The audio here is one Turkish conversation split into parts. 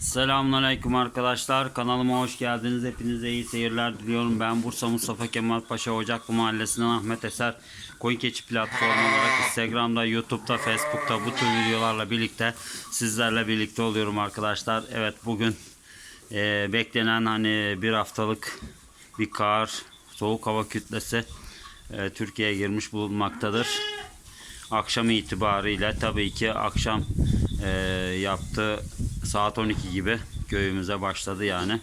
Selamünaleyküm arkadaşlar. Kanalıma hoş geldiniz. Hepinize iyi seyirler diliyorum. Ben Bursa Mustafa Kemal Paşa Ocaklı Mahallesi'nden Ahmet Eser. Koyun Keçi platformu olarak Instagram'da, YouTube'da, Facebook'ta bu tür videolarla birlikte sizlerle birlikte oluyorum arkadaşlar. Evet bugün e, beklenen hani bir haftalık bir kar, soğuk hava kütlesi e, Türkiye'ye girmiş bulunmaktadır akşam itibariyle tabii ki akşam e, yaptı saat 12 gibi köyümüze başladı yani.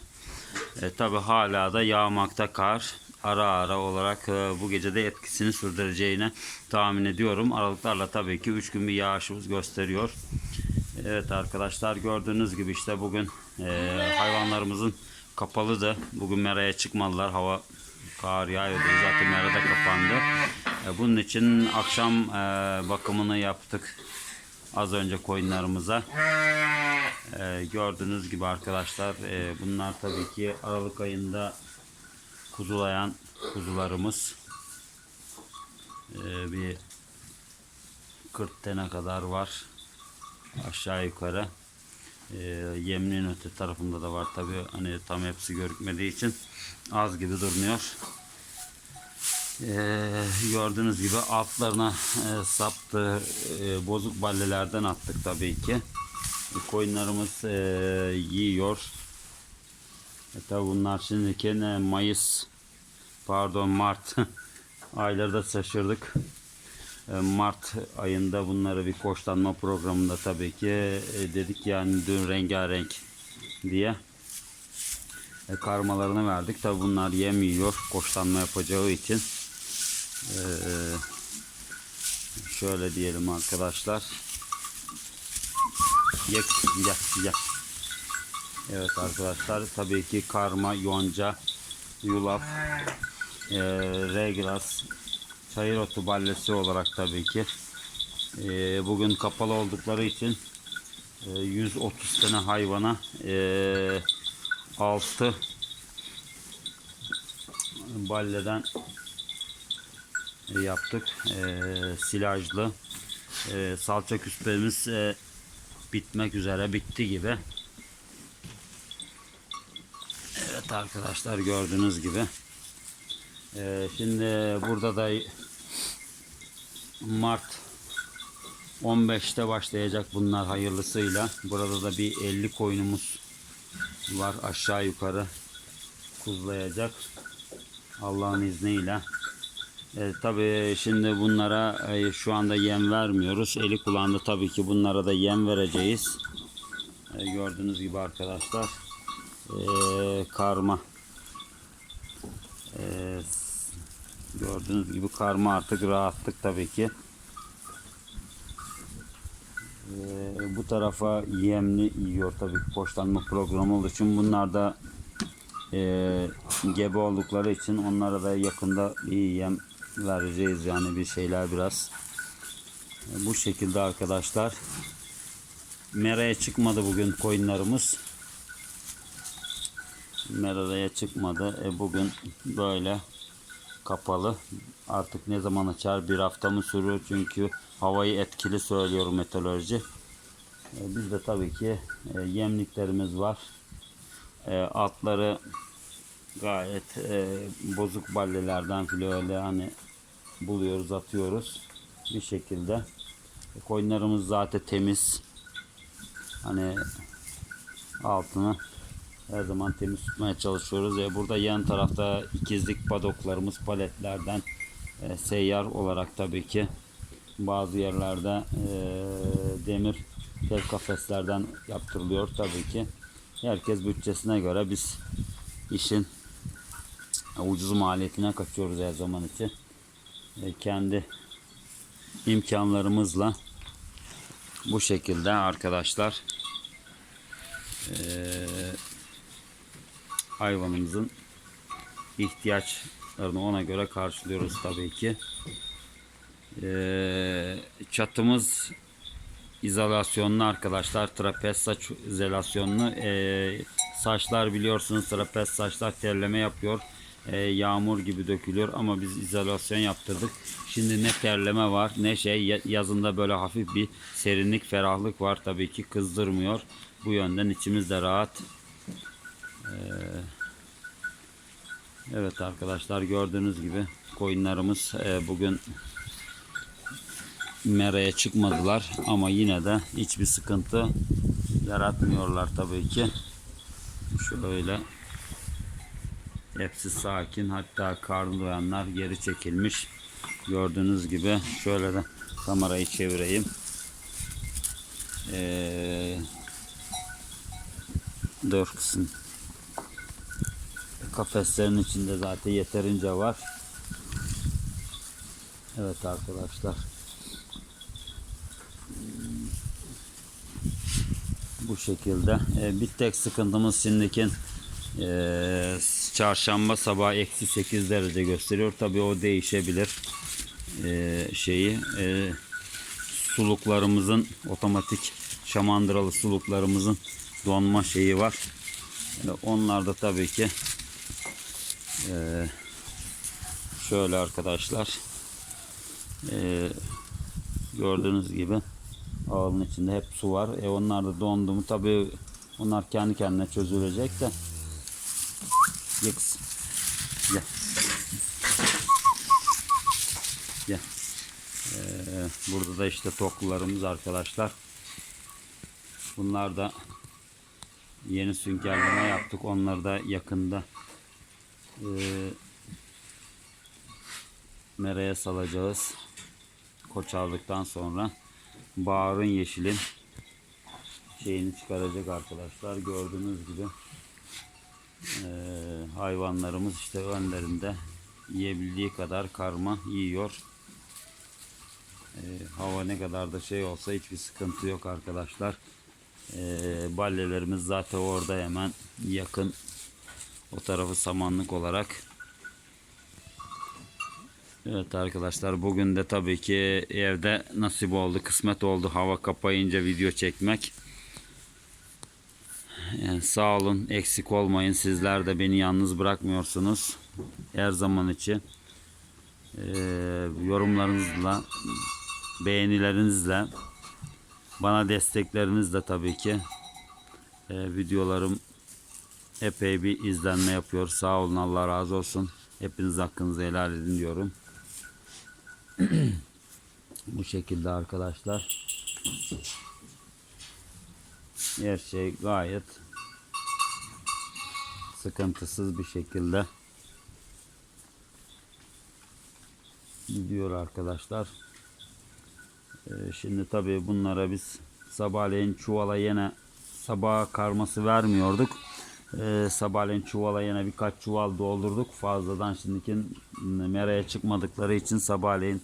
E, tabii hala da yağmakta kar. Ara ara olarak e, bu gece de etkisini sürdüreceğini tahmin ediyorum. Aralıklarla tabii ki 3 gün bir yağışımız gösteriyor. Evet arkadaşlar gördüğünüz gibi işte bugün e, hayvanlarımızın kapalıdı. Bugün meraya çıkmadılar. Hava kar yağıyordu. Zaten merada kapandı. E, bunun için akşam e, bakımını yaptık. Az önce koyunlarımıza. E, gördüğünüz gibi arkadaşlar e, bunlar tabii ki Aralık ayında kuzulayan kuzularımız. E, bir 40 tane kadar var aşağı yukarı. Ee, yeminin öte tarafında da var tabi hani tam hepsi görükmediği için az gibi durmuyor. Ee, gördüğünüz gibi altlarına e, saptı e, bozuk ballelerden attık tabii ki. E, koyunlarımız e, yiyor. E, tabi bunlar şimdiki ne Mayıs pardon Mart ayları da şaşırdık. E, Mart ayında bunları bir koçlanma programında tabii ki e, dedik yani dün rengarenk diye e, karmalarını verdik. Tabii bunlar yem yiyor koçlanma yapacağı için. E, şöyle diyelim arkadaşlar. Ye, ye, ye. Evet arkadaşlar tabii ki karma, yonca, yulaf, e, regras, çayır otu ballesi olarak tabii ki. Ee, bugün kapalı oldukları için e, 130 tane hayvana e, 6 balleden yaptık. E, silajlı. E, salça küspemiz e, bitmek üzere bitti gibi. Evet arkadaşlar gördüğünüz gibi. Ee, şimdi burada da Mart 15'te başlayacak bunlar hayırlısıyla. Burada da bir 50 koyunumuz var aşağı yukarı kuzlayacak. Allah'ın izniyle. E, tabii şimdi bunlara e, şu anda yem vermiyoruz. Eli kulağında tabii ki bunlara da yem vereceğiz. E, gördüğünüz gibi arkadaşlar e, karma e, gördüğünüz gibi karma artık rahatlık tabii ki. Ee, bu tarafa yemli yiyor tabii ki poşlanma programı olduğu için bunlar da e, gebe oldukları için onlara da yakında iyi yem vereceğiz yani bir şeyler biraz. E, bu şekilde arkadaşlar. Meraya çıkmadı bugün koyunlarımız. Meraya çıkmadı. E, bugün böyle kapalı. Artık ne zaman açar? Bir hafta mı sürüyor? Çünkü havayı etkili söylüyor meteoroloji. E, biz de tabii ki e, yemliklerimiz var. E, altları gayet e, bozuk ballelerden filan öyle hani buluyoruz atıyoruz bir şekilde e, koyunlarımız zaten temiz hani altını her zaman temiz tutmaya çalışıyoruz. E, burada yan tarafta ikizlik padoklarımız paletlerden e, seyyar olarak tabii ki bazı yerlerde e, demir tel kafeslerden yaptırılıyor tabii ki. Herkes bütçesine göre biz işin ucuz maliyetine kaçıyoruz her zaman için. E, kendi imkanlarımızla bu şekilde arkadaşlar eee hayvanımızın ihtiyaçlarını ona göre karşılıyoruz tabii ki. Ee, çatımız izolasyonlu arkadaşlar. Trapez saç izolasyonlu. Ee, saçlar biliyorsunuz trapez saçlar terleme yapıyor. E, yağmur gibi dökülüyor ama biz izolasyon yaptırdık. Şimdi ne terleme var ne şey ya- yazında böyle hafif bir serinlik ferahlık var tabii ki kızdırmıyor. Bu yönden içimiz de rahat. Ee, evet arkadaşlar gördüğünüz gibi koyunlarımız e, bugün meraya çıkmadılar ama yine de hiçbir sıkıntı yaratmıyorlar tabii ki. Şöyle hepsi sakin hatta karnı doyanlar geri çekilmiş. Gördüğünüz gibi şöyle de kamerayı çevireyim. Ee, dört kısım kafeslerin içinde zaten yeterince var. Evet arkadaşlar. Bu şekilde. Ee, bir tek sıkıntımız şimdiki ee, çarşamba sabah eksi 8 derece gösteriyor. Tabii o değişebilir. Ee, şeyi ee, suluklarımızın otomatik şamandıralı suluklarımızın donma şeyi var. Ee, onlar da tabii ki ee, şöyle arkadaşlar ee, gördüğünüz gibi ağılın içinde hep su var. E onlar da dondu mu tabii onlar kendi kendine çözülecek de Yıks. Gel. Gel. Ee, burada da işte toklularımız arkadaşlar. Bunlar da yeni süngerleme yaptık. Onları da yakında e, meraya salacağız. Koç aldıktan sonra Bağırın yeşilin şeyini çıkaracak arkadaşlar. Gördüğünüz gibi ee, hayvanlarımız işte önlerinde yiyebildiği kadar karma yiyor. Ee, hava ne kadar da şey olsa hiçbir sıkıntı yok arkadaşlar. Ee, ballelerimiz zaten orada hemen yakın o tarafı samanlık olarak. Evet arkadaşlar bugün de tabii ki evde nasip oldu kısmet oldu hava kapayınca video çekmek. Yani sağ olun, eksik olmayın. Sizler de beni yalnız bırakmıyorsunuz. Her zaman için Ee, yorumlarınızla, beğenilerinizle, bana desteklerinizle tabii ki ee, videolarım epey bir izlenme yapıyor. Sağ olun, Allah razı olsun. Hepiniz hakkınızı helal edin diyorum. Bu şekilde arkadaşlar. Her şey gayet sıkıntısız bir şekilde gidiyor arkadaşlar. Ee, şimdi tabii bunlara biz sabahleyin çuvala yine sabah karması vermiyorduk. Ee, sabahleyin çuvala yine birkaç çuval doldurduk. Fazladan şimdiki meraya çıkmadıkları için sabahleyin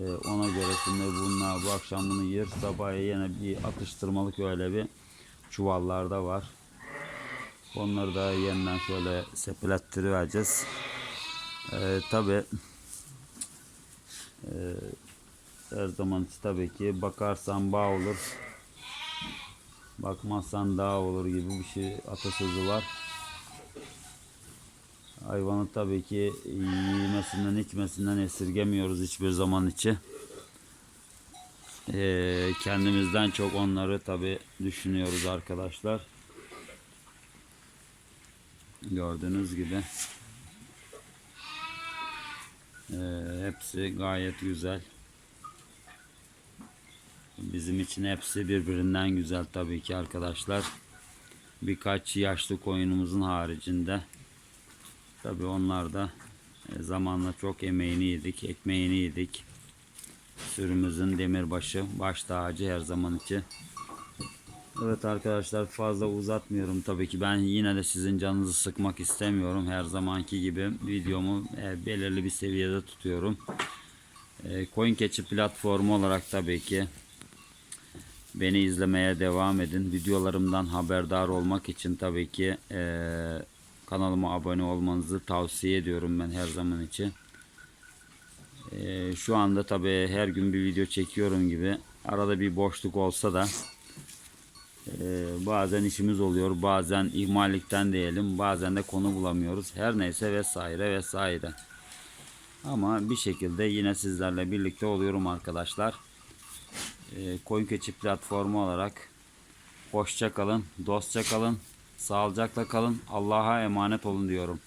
e, ona göre şimdi bunlar bu akşam bunu yer. Sabah yine bir atıştırmalık öyle bir çuvallarda var. Onları da yeniden şöyle sepilettireceğiz. Ee, Tabi her zaman tabii ki bakarsan bağ olur. Bakmazsan dağ olur gibi bir şey atasözü var. Hayvanı tabii ki yemesinden içmesinden esirgemiyoruz hiçbir zaman içi. Ee, kendimizden çok onları tabii düşünüyoruz arkadaşlar. Gördüğünüz gibi. Ee, hepsi gayet güzel. Bizim için hepsi birbirinden güzel tabii ki arkadaşlar. Birkaç yaşlı koyunumuzun haricinde. Tabii onlar da e, zamanla çok emeğini yedik, ekmeğini yedik. Sürümüzün demirbaşı, baş tacı her zaman için. Evet arkadaşlar fazla uzatmıyorum tabii ki ben yine de sizin canınızı sıkmak istemiyorum her zamanki gibi videomu e, belirli bir seviyede tutuyorum e, Coin Keçi platformu olarak tabii ki beni izlemeye devam edin videolarımdan haberdar olmak için tabii ki e, kanalıma abone olmanızı tavsiye ediyorum ben her zaman için e, şu anda tabii her gün bir video çekiyorum gibi arada bir boşluk olsa da Ee, bazen işimiz oluyor, bazen ihmallikten diyelim, bazen de konu bulamıyoruz. Her neyse vesaire vesaire. Ama bir şekilde yine sizlerle birlikte oluyorum arkadaşlar. Ee, Koyun Keçi platformu olarak hoşça kalın, dostça kalın, sağlıcakla kalın, Allah'a emanet olun diyorum.